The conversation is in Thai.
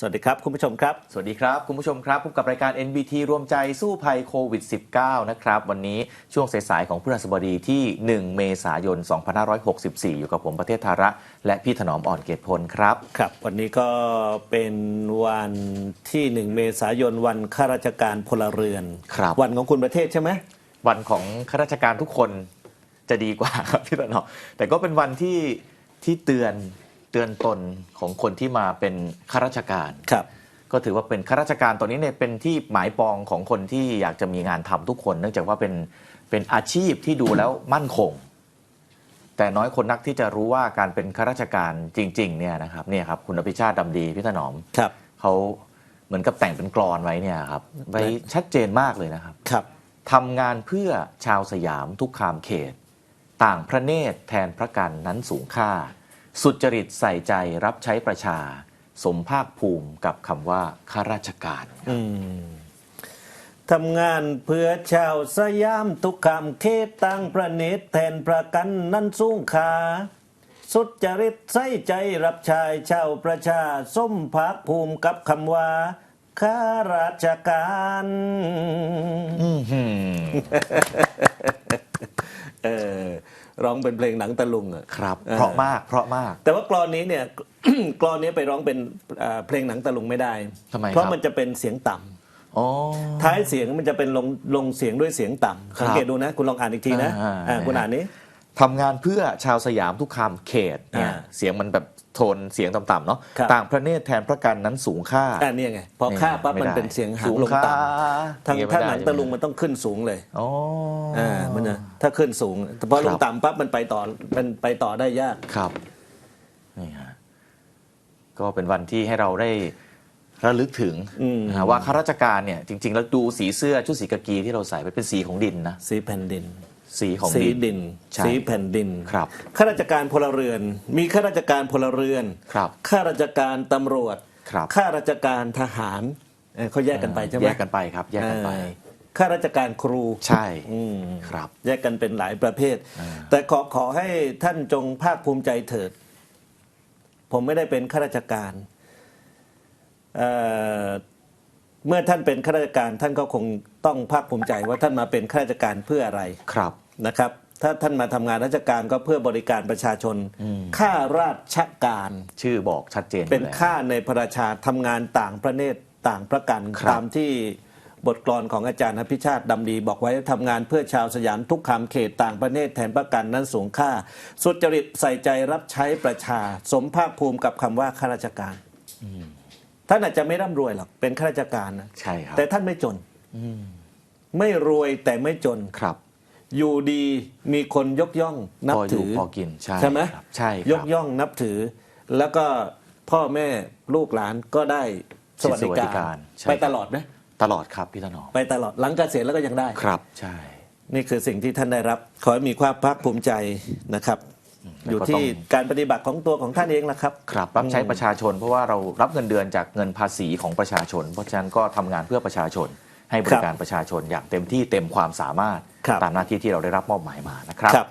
สวัสดีครับ คุณผู้ชมครับ สวัสดีครับ คุณผู้ชมครับพบกับรายการ NBT รวมใจสู้ภัยโควิด -19 นะครับ วันนี้ช่วงสายๆของพฤหัสบดีที่ 1 เมษายน 2564 อยู่กับผมประเทศธาระ และพี่ถนอมอ่อนเกตพลครับ ครับ วันนี้ก็เป็นวันที่ 1 เมษายนวันข้าราชการพลเรือน ครับ วันของคุณประเทศใช่ไหมวันของข้าราชการทุกคนจะดีกว่าครับพี่ถนอมแต่ก็เป็นวันที่ที่เตือนเตือนตนของคนที่มาเป็นข้าราชการครับ ก็ถือว่าเป็นข้าราชการตอนนี้เนี่ยเป็นที่หมายปองของคนที่อยากจะมีงานทำทุกคน เนื่องจากว่าเป็นเป็นอาชีพที่ดูแล้วมั่นคง แต่น้อยคนนักที่จะรู้ว่าการเป็นข้าราชการจริง ๆ เนี่ยนะครับเนี่ยครับคุณอภิชาติดำดีพี่ถนอมครับเขาเหมือนกับแต่งเป็นกรอนไว้เนี่ยครับไว้ชัดเจนมากเลยนะครับครับทำงานเพื่อชาวสยามทุกขามเขต ต่างพระเนตรแทนพระกันนั้นสูงค่า สุจริตใส่ใจรับใช้ประชา สมภาคภูมิกับคำว่าข้าราชการอืมทำงานเพื่อชาวสยามทุกคำเขตตั้งประเนตรแทนประกันนั้นสูงค่าสุจริตใส่ใจรับใชายชาวประชาสมภาคภูมิกับคำว่าข้าราชการเออ ร้องเป็นเพลงหนังตะลุงอะครับออเพราะมากเพราะมาก แต่ว่ากรอนนี้เนี่ย กรอนนี้ไปร้องเป็นเอ่อเพลงหนังตะลุงไม่ได้ทำไมครับเพราะมันจะเป็นเสียงต่ำอ๋อท้ายเสียงมันจะเป็นลงลงเสียงด้วยเสียงต่ครับำสังเกตดูนะ คุณลองอ่านอีกทีนะอ่าอ่าคุณอ่านนี้ทำงานเพื่อชาวสยามทุกคามเขตเนี่ยอ่าเสียงมันแบบ โทนเสียงต่ำๆเนาะครับ ต่างพระเนตรแทนพระกันนั้นสูงค่า อ่านี่ไงพอค่าปั๊บมันไได้เป็นเสียงหางสูลงค่าต่ำทางอย่ถ้าไม่ได้หนังตะลุงมันต้องขึ้นสูงเลยอ๋อออ่า มันนะถ้าขึ้นสูงแต่พอครับลงต่ำปั๊บมันไปต่อมันไปต่อได้ยาก ครับนี่ฮะก็เป็นวันที่ให้เราได้ระลึกถึงอืม นะฮะว่าข้าราชการเนี่ยจริง ๆ แล้วดูสีเสื้อชุดสีกากีที่เราใส่ไปเป็นสีของดินนะ สีแผ่นดิน สีของสีดินดิน ใช่สีแผ่นดินครับ ข้าราชการพลเรือน มีข้าราชการพลเรือนครับข้าราชการตำรวจครับ ข้าราชการทหารเอ่อเขาแยกกันไปใช่ไหมแยกกันไปครับ แยกกันไป เออข้าราชการครูใช่อืมครับ แยกกันเป็นหลายประเภท แต่ขอขอให้ท่านจงภาคภูมิใจเถิด ผมไม่ได้เป็นข้าราชการเอ่อ เมื่อท่านเป็นข้าราชการท่านก็คงต้องภาคภูมิใจว่าท่านมาเป็นข้าราชการเพื่ออะไรครับนะครับ ถ้าท่านมาทำงานราชการก็เพื่อบริการประชาชนข้าราชการชื่อบอกชัดเจนเป็นอยู่แล้วข้าในพระราชาทำงานต่างประเทศต่างประกันครับตามที่บทกลอนของอาจารย์อภิชาติดำดี บอกไว้ทำงานเพื่อชาวสยามทุกคำเขตต่างประเทศแทนประกันนั้นสูงค่า สุจริตใส่ใจรับใช้ประชา สมภาคภูมิกับคำว่าข้าราชการ ท่านอาจจะไม่ร่ำรวยหรอกเป็นข้าราชการนะใช่ครับแต่ท่านไม่จนไม่รวยแต่ไม่จนครับ อยู่ดีมีคนยกย่องนับพออยู่ถือพอกินใช่ไหมครับใช่ครับยกย่องนับถือ แล้วก็พ่อแม่ลูกหลานก็ได้สวัสดิสวัสดิกาการรใช่ไปตลอดไหมตลอดครับพี่ถนอมไปตลอดหลังเกษียณแล้วก็ยังได้ครับ ใช่ นี่คือสิ่งที่ท่านได้รับ ขอให้มีความภาคภูมิใจนะครับแล้วก็ อยู่ที่การปฏิบัติของตัวของท่านเองละครับ ครับรับใช้ประชาชน เพราะว่าเรารับเงินเดือนจากเงินภาษีของประชาชน เพราะฉะนั้นก็ทำงานเพื่อประชาชน ให้บริการประชาชนอย่างเต็มที่เต็มความสามารถครับตามหน้าที่ที่เราได้รับมอบหมายมานะครับครับ